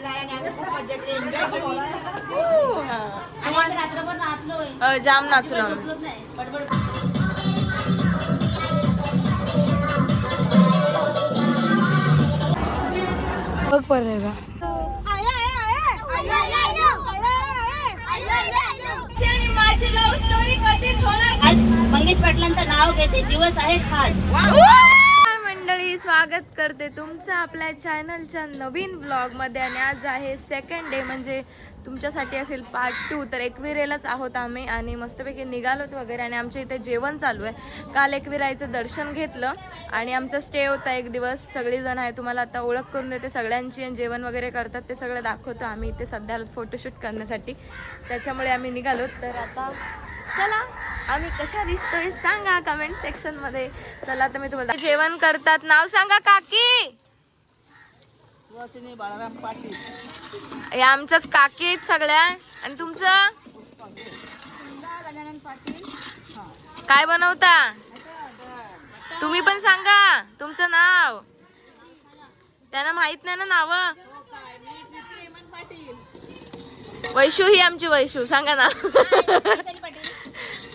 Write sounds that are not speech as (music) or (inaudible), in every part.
आलेला आहे आणि आम्ही खूप मजा केली एन्जॉय केली आम्ही रात्रभर नाचलोय अ, जाम नाचलो आम्ही. झोपलोच नाही बडबड बघ आज मंगेश पाटलांचं नाव घेते. दिवस आहे खास मी स्वागत करते. तुमचं आपल्या चॅनलच्या नवीन ब्लॉगमध्ये आणि आज आहे सेकंड डे म्हणजे तुमच्यासाठी असेल पार्ट टू तर एकविरेलाच आहोत आम्ही आणि मस्तपैकी निघालोत वगैरे आणि आमच्या इथे जेवण चालू आहे. काल एकविरायचं दर्शन घेतलं आणि आमचा स्टे होता एक दिवस. सगळीजण आहे तुम्हाला आता ओळख करून देते सगळ्यांची आणि जेवण वगैरे करतात ते सगळं दाखवतो आम्ही इथे सध्या फोटोशूट करण्यासाठी. त्याच्यामुळे आम्ही निघालो तर आता चला. आम्ही कशा दिसतोय सांगा कमेंट सेक्शनमध्ये. चला तर मी तुम्हाला जेवण करतात. नाव सांगा काकी. बाळाराम पाटील. हे आमच्याच काकी आहेत सगळ्या. आणि तुमचं? गजानन पाटील. काय बनवता? तुम्ही पण सांगा. तुमचं नाव. त्यांना माहीत नाही ना नाव. वैशू ही आमची वैशू. सांगा ना.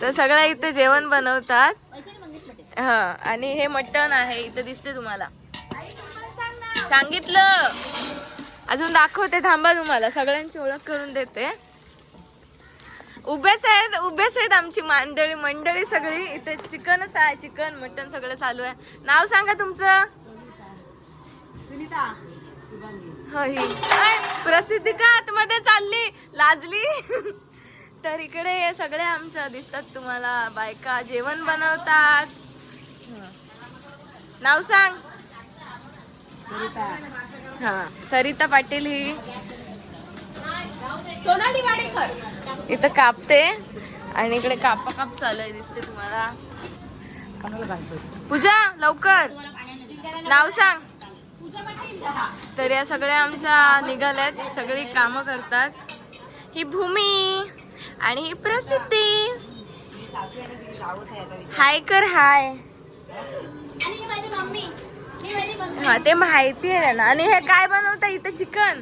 तर सगळ्या इथे जेवण बनवतात. हा आणि हे मटण आहे इथे दिसते तुम्हाला. सांगितलं. अजून दाखवते थांबा तुम्हाला. सगळ्यांची ओळख करून देते. उभेच आहेत उभेच आहेत आमची मंडळी. मंडळी सगळी इथे चिकनच आहे चिकन मटन सगळं चालू आहे. नाव सांगा तुमचं. हो ही प्रसिद्धी का आतमध्ये चालली? लाजली? तर इकडे हे सगळे आमच्या दिसतात तुम्हाला. बायका जेवण बनवतात. नाव सांग. सरिता हा सरिता पाटील ही. सोनाली वाडेकर. इथं कापते आणि इकडे कापा काप चालू आहे दिसते तुम्हाला. पूजा लवकर. नाव सांग. तर या सगळ्या आमच्या निघाल्यात. सगळी कामं करतात. ही भूमी. आणि ही प्रसिद्धी. हाय कर हाय. हा ते माहिती आहे ना. आणि हे काय बनवता इथं चिकन?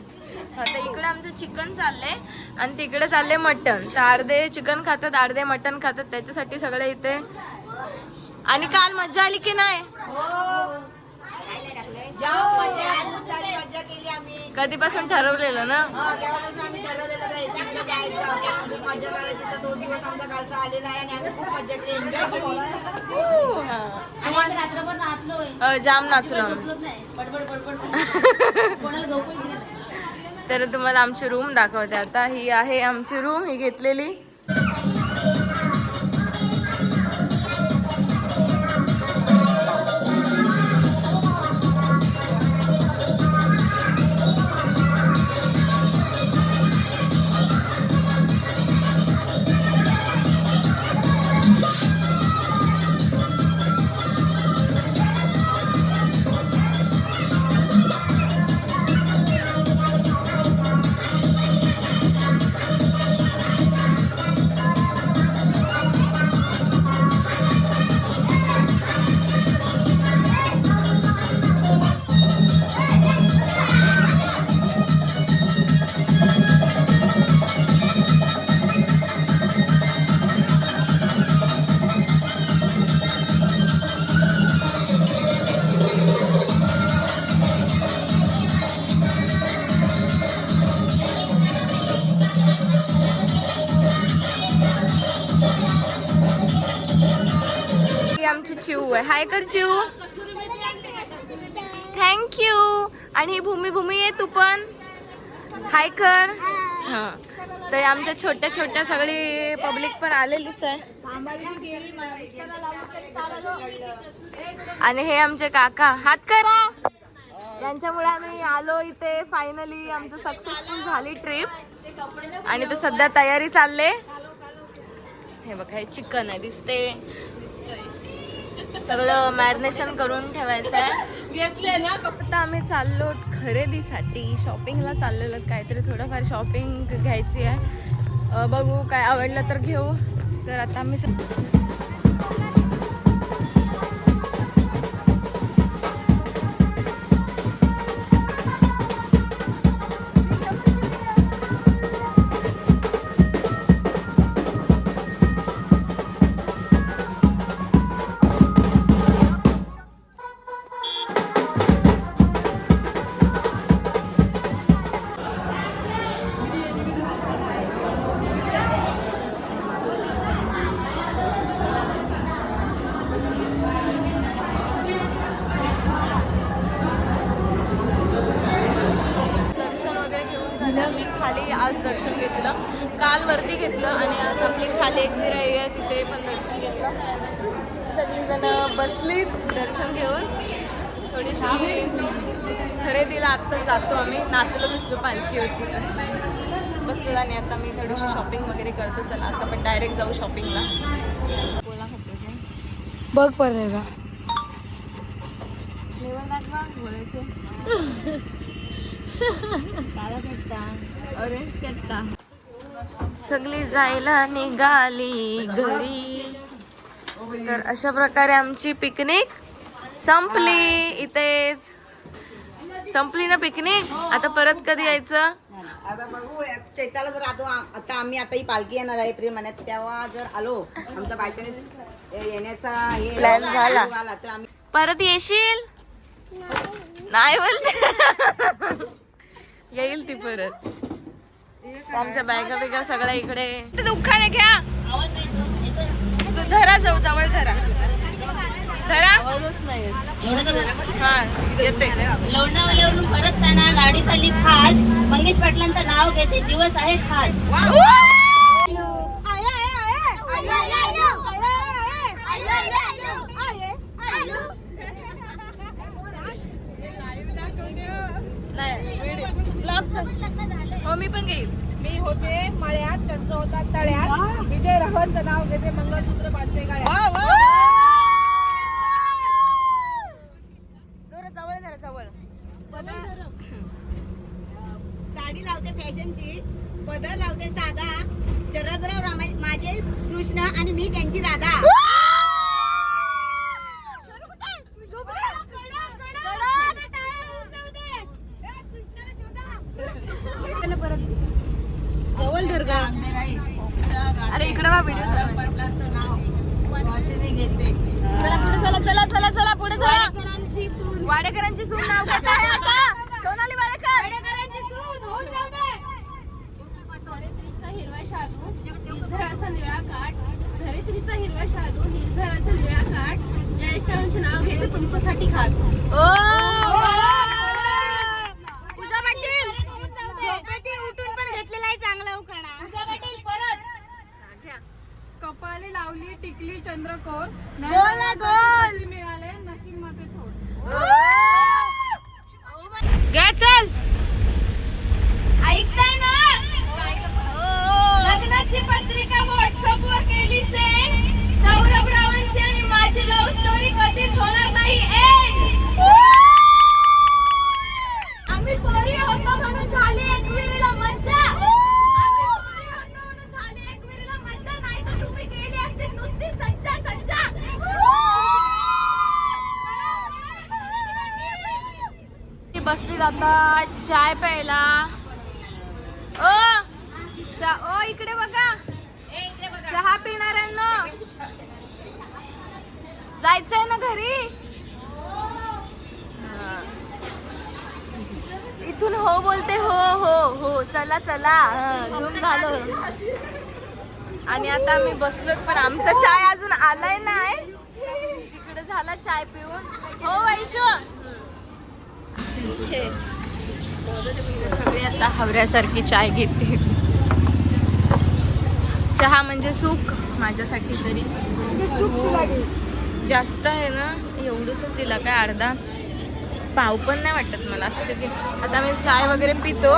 हा तर इकडे आमचं चिकन चाललंय आणि तिकडे चाललंय मटन तर अर्धे चिकन खातात अर्धे मटन खातात. त्याच्यासाठी सगळे इथे. आणि काल मजा आली की नाही? हो. जाम मजा आली, खूप सारी मजा केली आम्ही. कधीपासून ठरवलेलं ना? हा तेव्हापासून आम्ही ठरवलेलं का एकमेकीला जायचं खूप मजा करायची तर तो दिवस आमचा कालचा आलेला आहे आणि आम्ही खूप मजा केली एन्जॉय केली. हा. आम्ही रात्रभर नाचलोय. अ, जाम नाचलो आम्ही. झोपलोच नाही. बडबड बडबड. (laughs) कोणाला झोपही दिली नाही. तर तुम्हाला आमची रूम दाखवते. आता ही आहे आमची रूम ही घेतलेली. आमची चिऊ आहे. हाय कर चिऊ. थँक्यू आणि ही भूमी भूमी आहे तू पण. हाय कर. हा. तर आमच्या छोट्या छोट्या सगळी पब्लिक पण आलेलीच आहे. आणि हे आमचे काका. हात करा. यांच्यामुळे आम्ही आलो इथे. फायनली आमचं सक्सेसफुल झाली ट्रिप आणि तर सध्या तयारी चालले. हे बघा हे चिकन आहे दिसते सगळं मॅरिनेशन करून ठेवायचं आहे. आता आम्ही चाललो खरेदीसाठी. शॉपिंगला चाललेलो काहीतरी थोडंफार शॉपिंग घ्यायची आहे. बघू काय आवडलं तर घेऊ. तर आता आम्ही काल वरती घेतलं आणि आज आपली खाली एकवीर आहे तिथे पण दर्शन घेतलं. सगळीजण बसलीत दर्शन घेऊन. थोडीशी खरेदीला आत्ता जातो आम्ही. नाचलो बिसलो पालखी होती. बसलो आणि आता मी थोडीशी शॉपिंग वगैरे करतो. चला आता पण डायरेक्ट जाऊ शॉपिंगला बोला. बघ गोळ्याचे (laughs) काला कट्टा ऑरेंज कट्टा. सगळी जायला निघाली घरी. तर अशा प्रकारे आमची पिकनिक संपली इथेच. संपली ना पिकनिक? आता परत कधी यायचं? आता बघू चैताला जर आता आता आम्ही आता ही पालखी येणार आहे एप्रिल महिन्यात तेव्हा जर आलो आमचा बायचान्स येण्याचा हे Plan झाला. तर आम्ही परत येशील? नाही बोलते. येईल ती परत. आमच्या बॅगा बिगा सगळ्या इकडे. दुःखाने घ्या. तू धरा जाऊ जवळ धरा. धरा. हा येते. लोणावल्यावरून परतताना गाडी चालली खास. मंगेश पाटलांचं नाव घेते. दिवस आहे खास. हो मी पण घेईल. मी होते मळ्यात चंद्र होता तळ्यात. विजय रावांचं नाव घेते मंगळसूत्र बांधते जोरात जवळ धरा जवळ. साडी लावते फॅशनची पदर लावते साधा. शरदराव रामा माझे कृष्ण आणि मी त्यांची राधा. अरे इकडे बा व्हिडिओ चला पुढे चला चला चला चला पुढे चला. वाडेकरांची सून. वाडेकरांची सून नाव घेत आहे आता? सोनाली वाडेकर. धरित्रीचा हिरवा शालू निर्झराचा निळा काठ. धरित्रीचा हिरवा शालू निर्झराचा निळा काठ. जयश्रावांचे नाव घेते तुमच्यासाठी खास. ओ पूजा पाटील झोपेतील उठून पण घेतलेला आहे चांगला उखाणा पूजा पाटील परत कपाली लावली टिकली चंद्रकोर गोल मिळाले नशीब माझे थोर घ्या चल ऐकताय ना लग्नाची पत्रिका व्हॉट्सअप वर केली सेंड सौरभ रावांची आणि माझी लव्ह स्टोरी कधीच होणार नाही end. आम्ही पोरी होतो म्हणून झाली एकविरीला मज्जा आम्ही पोरी होतो म्हणून झाली एकविरीला मज्जा नाही तर तुम्ही केली असती नुसती सज्जा सज्जा आता चाय प्यायला. ओ चा ओ इकडे बघा. चहा पिणाऱ्यांना. जायचंय ना घरी? हा. इथून हो बोलते हो हो हो. चला चला. झूम घालो. आणि आता आम्ही बसलो पण आमचा चाय अजून आलाय नाही. तिकडे झाला चाय पिऊन. हो वैशो. सगळे आता हवऱ्यासारखी चाय घेते. चहा म्हणजे सुख माझ्यासाठी तरी. जास्त आहे ना एवढंच दिला काय अर्धा. पाव पण नाही वाटत मला असं की आता मी चाय वगैरे पितो.